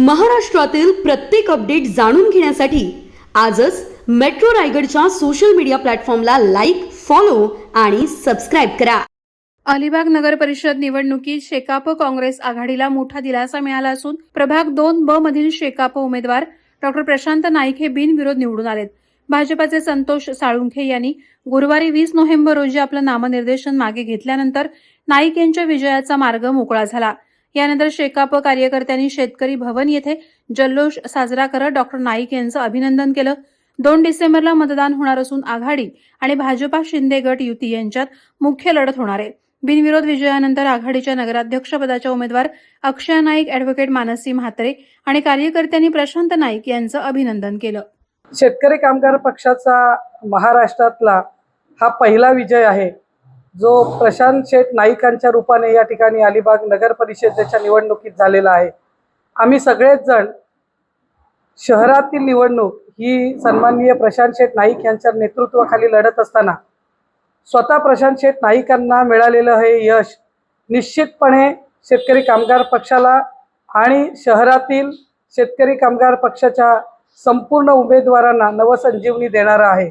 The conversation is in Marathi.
महाराष्ट्रातील प्रत्येक अपडेट जाणून घेण्यासाठी आजच मेट्रो रायगडच्या सोशल मीडिया प्लॅटफॉर्मला लाईक फॉलो आणि सबस्क्राईब करा. अलिबाग नगर परिषद निवडणुकीत शेकाप काँग्रेस आघाडीला मोठा दिलासा मिळाला असून प्रभाग दोन ब मधील शेकाप उमेदवार डॉक्टर प्रशांत नाईक हे बिनविरोध निवडून आलेत. भाजपाचे संतोष साळुंखे यांनी गुरुवारी वीस नोव्हेंबर रोजी आपलं नामनिर्देशन मागे घेतल्यानंतर नाईक यांच्या विजयाचा मार्ग मोकळा झाला. यानंतर शेकाप कार्यकर्त्यांनी शेतकरी भवन येथे जल्लोष साजरा करत डॉक्टर नाईक यांचं अभिनंदन केलं. दोन डिसेंबरला मतदान होणार असून आघाडी आणि भाजपा शिंदे गट युती यांच्यात मुख्य लढत होणार आहे. बिनविरोध विजयानंतर आघाडीच्या नगराध्यक्षपदाच्या उमेदवार अक्षय नाईक ऍडव्होकेट मानसी म्हात्रे आणि कार्यकर्त्यांनी प्रशांत नाईक यांचं अभिनंदन केलं. शेतकरी कामगार पक्षाचा महाराष्ट्रातला हा पहिला विजय आहे. जो प्रशांत शेठ नाईकांच्या रूपाने या ठिकाणी अलिबाग नगर परिषदेच्या निवडणुकीत झालेला आहे. आम्ही सगळेच जण शहरातील निवडणूक ही सन्माननीय प्रशांत शेठ नाईक यांच्या नेतृत्वाखाली लढत असताना स्वतः प्रशांत शेठ नाईकांना मिळालेलं हे यश निश्चितपणे शेतकरी कामगार पक्षाला आणि शहरातील शेतकरी कामगार पक्षाच्या संपूर्ण उमेदवारांना नवसंजीवनी देणारा आहे.